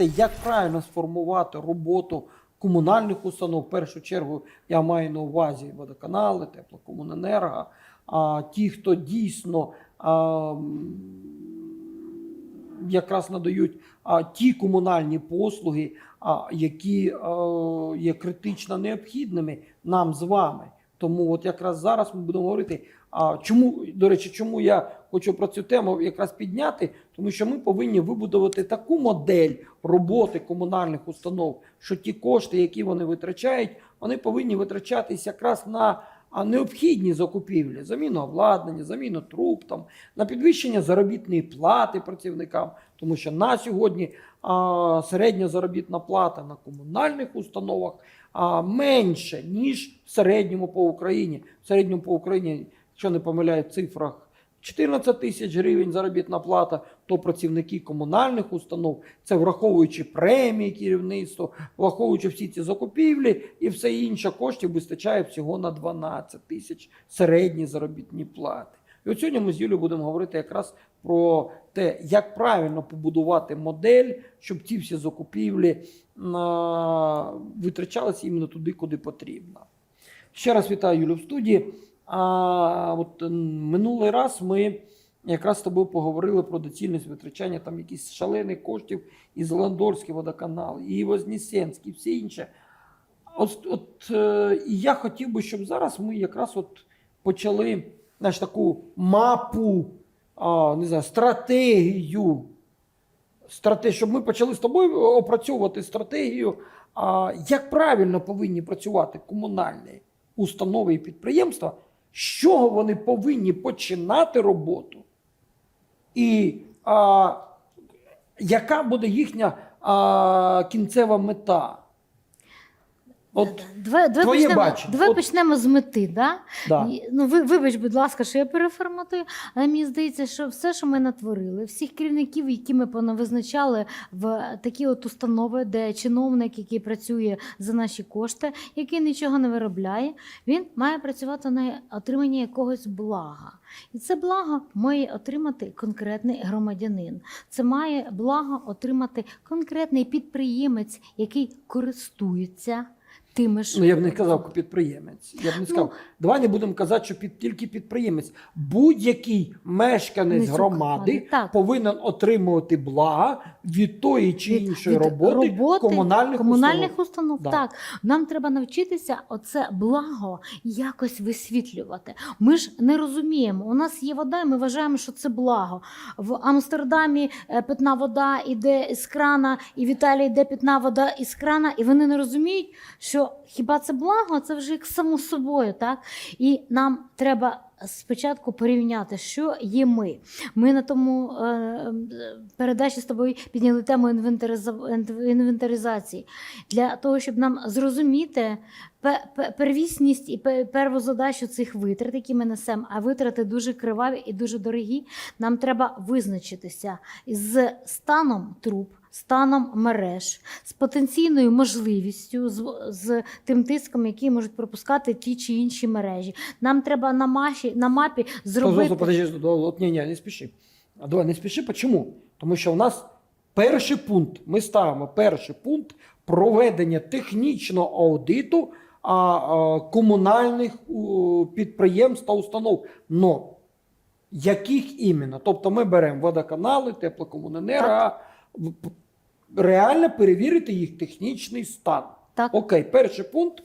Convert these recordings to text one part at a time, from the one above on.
те, як правильно сформувати роботу комунальних установ. В першу чергу я маю на увазі водоканали, теплокомуненерго, а ті, хто дійсно а, якраз надають а, ті комунальні послуги, а, які а, є критично необхідними нам з вами. Тому от якраз зараз ми будемо говорити. А чому, до речі, чому я хочу про цю тему якраз підняти? Тому що ми повинні вибудувати таку модель роботи комунальних установ, що ті кошти, які вони витрачають, вони повинні витрачатись якраз на необхідні закупівлі, заміну обладнання, заміну труб, там, на підвищення заробітної плати працівникам. Тому що на сьогодні а, середня заробітна плата на комунальних установах а, менше, ніж в середньому по Україні. В середньому по Україні, якщо не помиляю, в цифрах 14 тисяч гривень заробітна плата, то працівники комунальних установ, це враховуючи премії керівництва, враховуючи всі ці закупівлі і все інше, коштів вистачає всього на 12 тисяч середні заробітні плати. І от сьогодні ми з Юлією будемо говорити якраз про те, як правильно побудувати модель, щоб ці всі закупівлі витрачалися іменно туди, куди потрібно. Ще раз вітаю Юлю в студії. А от минулий раз ми якраз з тобою поговорили про доцільність витрачання там якісь шалених коштів і Зеландорський водоканал, і Вознесенський, і все інше. От, от е, і я хотів би, щоб зараз ми якраз от почали знаєш, таку мапу, а, не знаю, стратегію. Страте, щоб ми почали з тобою опрацьовувати стратегію, а, як правильно повинні працювати комунальні установи і підприємства, з чого вони повинні починати роботу, і а, яка буде їхня а, кінцева мета. От, Давай, давай, твоє почнемо, бачення. давай От- почнемо з мети. Да? да. І, Ну, ви, вибач, будь ласка, що я переформатую, але мені здається, що все, що ми натворили, всіх керівників, які ми понавизначали в такі от установи, де чиновник, який працює за наші кошти, який нічого не виробляє, він має працювати на отримання якогось блага. І це благо має отримати конкретний громадянин. Це має благо отримати конкретний підприємець, який користується тими ж Ну, я б не казав підприємець. Я б не сказав. Давай не будемо казати, що під, тільки підприємець. Будь-який мешканець Не громади так. повинен отримувати блага від тої чи від- іншої від роботи, комунальних, комунальних установ. установ. Да. Так, нам треба навчитися оце благо якось висвітлювати. Ми ж не розуміємо. У нас є вода, і ми вважаємо, що це благо. В Амстердамі е, питна вода йде з крана, і в Італії йде питна вода із крана, і вони не розуміють, що хіба це благо, це вже як само собою, так? І нам треба. Спочатку порівняти, що є ми. Ми на тому е, передачі з тобою підняли тему інвентаризації для того, щоб нам зрозуміти пе- пе- первісність і пе- перву задачу цих витрат, які ми несемо, а витрати дуже криваві і дуже дорогі. Нам треба визначитися з станом труб. Станом мереж з потенційною можливістю, з, з тим тиском, який можуть пропускати ті чи інші мережі. Нам треба на маші на мапі зробити Стоп, стоп, подожди, стоп, ні, ні, не спіши. А давай не спіши. Чому? Тому що у нас перший пункт, ми ставимо перший пункт проведення технічного аудиту а, а, комунальних у, підприємств та установ. Но яких іменно? Тобто ми беремо водоканали, теплокомуненерго, реально перевірити їх технічний стан. так. Окей, перший пункт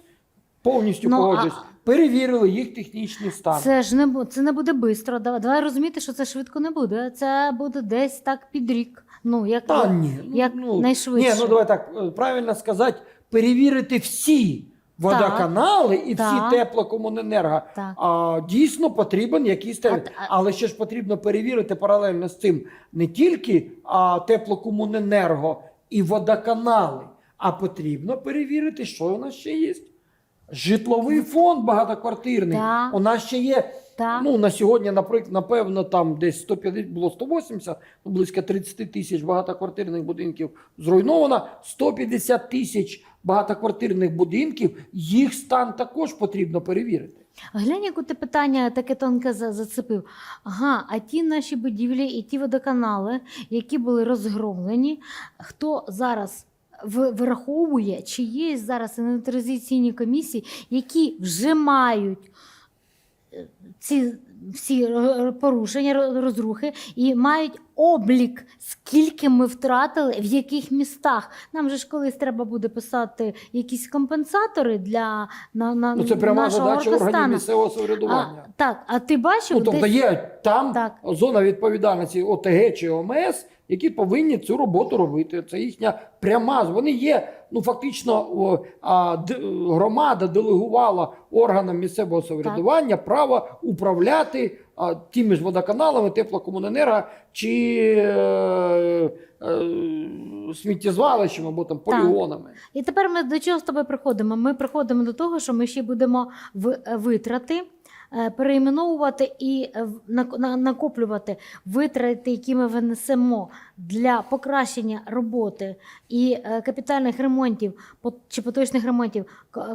повністю Ну, а- Перевірили їх технічний стан. Це ж не буде, це не буде швидко. Давай, давай розуміти, що це швидко не буде. Це буде десь так під рік. Ну як, Та ні, ну, як ну, найшвидше. Ні, ну давай так е, правильно сказати, перевірити всі водоканали і Так. всі теплокомуненерго. Так. А дійсно потрібен якийсь те, а- Але ще ж потрібно перевірити паралельно з цим не тільки а, теплокомуненерго і водоканали, а потрібно перевірити, що у нас ще є. Житловий фонд багатоквартирний. Так. У нас ще є Так. Ну, на сьогодні, наприклад, напевно, там десь 150, було 180, ну, близько 30 тисяч багатоквартирних будинків зруйновано. 150 тисяч багатоквартирних будинків, їх стан також потрібно перевірити. Глянь, яке ти питання таке тонке за- зацепив. Ага, а ті наші будівлі і ті водоканали, які були розгромлені, хто зараз в- вираховує, чи є зараз інвентаризаційні комісії, які вже мають ці всі порушення, розрухи і мають облік, скільки ми втратили, в яких містах. Нам же ж колись треба буде писати якісь компенсатори для на, на Ну, це пряма нашого задача органів Оркостану. місцевого А, так, а ти бачив, Ну, тобто десь- є там Так. зона відповідальності ОТГ чи ОМС, які повинні цю роботу робити. Це їхня пряма. Вони є, ну фактично, громада делегувала органам місцевого самоврядування право управляти тими ж водоканалами, теплокомуненерго чи е, е, сміттєзвалищем або там полігонами. І тепер ми до чого з тобою приходимо? Ми приходимо до того, що ми ще будемо в витрати. Е, Перейменовувати і е, накоплювати витрати, які ми винесемо для покращення роботи і е, капітальних ремонтів чи поточних ремонтів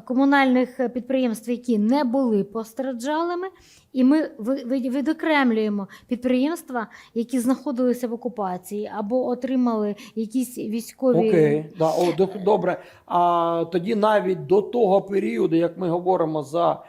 комунальних підприємств, які не були постраждалими, і ми відокремлюємо підприємства, які знаходилися в окупації або отримали якісь військові Окей, да, о, добре. А тоді навіть до того періоду, як ми говоримо за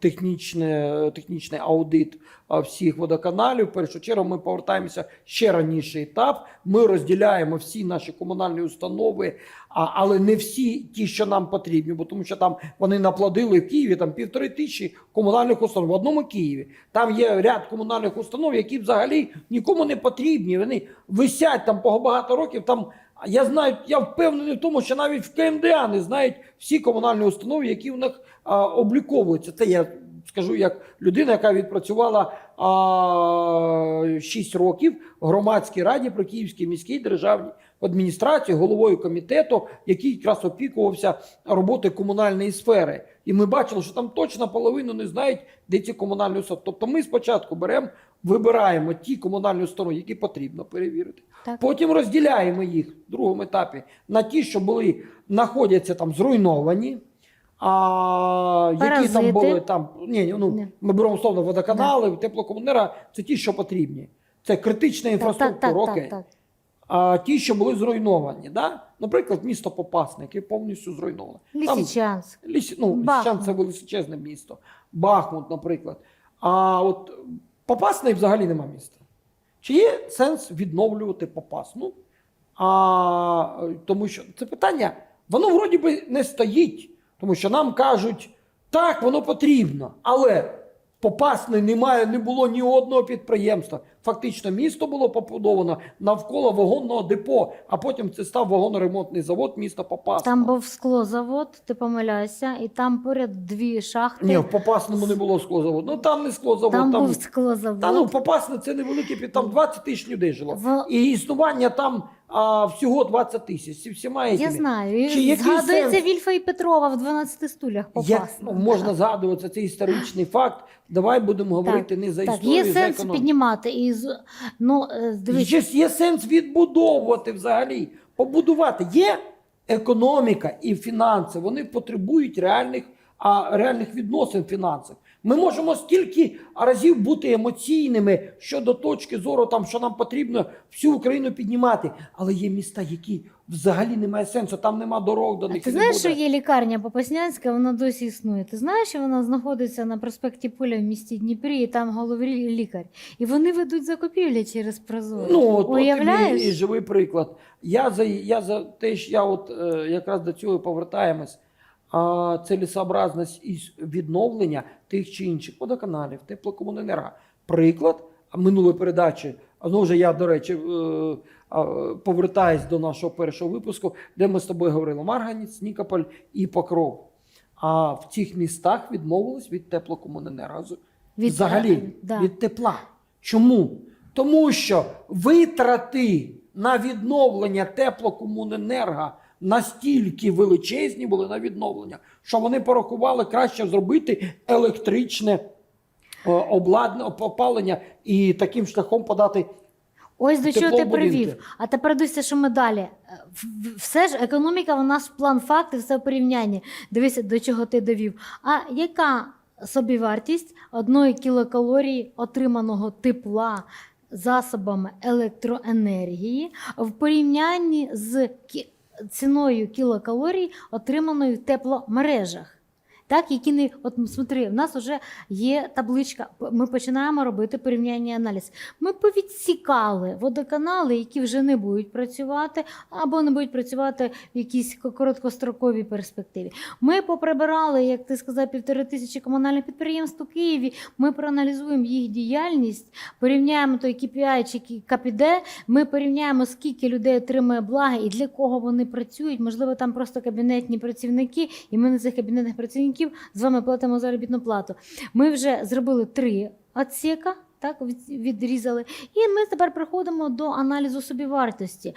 технічне, технічний аудит всіх водоканалів, в першу чергу ми повертаємося ще раніший етап. Ми розділяємо всі наші комунальні установи, але не всі ті, що нам потрібні, бо тому що там вони наплодили в Києві там півтори тисячі комунальних установ в одному Києві. Там є ряд комунальних установ, які взагалі нікому не потрібні. Вони висять там багато років. Там я знаю, я впевнений в тому, що навіть в КМДА не знають всі комунальні установи, які в них а, обліковуються. Це я скажу як людина, яка відпрацювала а, 6 років в громадській раді при Київській міській державній адміністрації, головою комітету, який якраз опікувався роботою комунальної сфери. І ми бачили, що там точно половину не знають, де ці комунальні установи. Тобто ми спочатку беремо, вибираємо ті комунальні установи, які потрібно перевірити. Так. Потім розділяємо їх в другому етапі на ті, що були, знаходяться там зруйновані. А, які там були там, ні, ну, Ні. ми беремо условно водоканали, теплокомунера, це ті, що потрібні. Це критична Так, так, інфраструктура, так, окей. так, так. А ті, що були зруйновані, да? наприклад, місто Попасне, яке повністю зруйноване. Там Лисичанськ. Ліс, ну, Бахмут. Лисичанськ це величезне місто. Бахмут, наприклад. А от Попасне взагалі нема міста. Чи є сенс відновлювати Попасну? А, тому що це питання, воно вроді би не стоїть, тому що нам кажуть, так, воно потрібно, але Попасної немає, не було ні одного підприємства. Фактично, місто було побудовано навколо вагонного депо, а потім це став вагоноремонтний завод міста Попасна. Там був склозавод, ти помиляєшся, і там поряд дві шахти. Ні, в Попасному не було склозаводу. Ну там не склозавод, там, там, був склозавод. та ну Попасне це невеликий під там 20 тисяч людей жило. В- І існування там а, всього 20 тисяч. Зі всіма Я этими. знаю. Чи І який згадується сенс? Вільфа і Петрова в 12 стулях Як, попасно. ну, можна згадувати це історичний факт. Давай будемо говорити не за так, історію, є за сенс економіку. піднімати. І, з- ну, е, дивись, Є, є сенс відбудовувати взагалі, побудувати. Є економіка і фінанси, вони потребують реальних, а, реальних відносин фінансів. Ми можемо стільки разів бути емоційними щодо точки зору, там, що нам потрібно всю Україну піднімати. Але є міста, які взагалі немає сенсу, там нема дорог до А них. ти знаєш, що є лікарня Попаснянська, вона досі існує. Ти знаєш, що вона знаходиться на проспекті Поля в місті Дніпрі, і там головний лікар. І вони ведуть закупівлі через Прозоро. Ну, от, от тобі і живий приклад. Я за, я за те, що я от е, якраз до цього повертаємось. А цілесообразність і відновлення тих чи інших водоканалів, теплокомуненерго. Приклад минулої передачі. А знову ж я, до речі, е, повертаюсь до нашого першого випуску, де ми з тобою говорили Марганець, Нікополь і Покров. А в цих містах відмовились від теплокомуненерго. Від- Взагалі е, да. від тепла. Чому? Тому що витрати на відновлення теплокомуненерго настільки величезні були на відновлення, що вони порахували краще зробити електричне е, обладнання, опалення і таким шляхом подати. Ось до чого ти привів. А тепер дивися, що ми далі. Е, Все ж економіка, вона ж план факти, все в порівнянні. Дивися, до чого ти довів. А яка собівартість одної кілокалорії отриманого тепла засобами електроенергії в порівнянні з ціною кілокалорій, отриманою в тепломережах. Так, які не от смотри, в нас вже є табличка. Ми починаємо робити порівняння аналіз. Ми повідсікали водоканали, які вже не будуть працювати, або не будуть працювати в якійсь короткостроковій перспективі. Ми поприбирали, як ти сказав, півтори тисячі комунальних підприємств у Києві. Ми проаналізуємо їх діяльність, порівняємо той KPI чи КПД, ми порівняємо, скільки людей отримує блага і для кого вони працюють. Можливо, там просто кабінетні працівники, і ми на цих кабінетних працівників з вами платимо заробітну плату. Ми вже зробили три відсіка, так відрізали. І ми тепер приходимо до аналізу собівартості.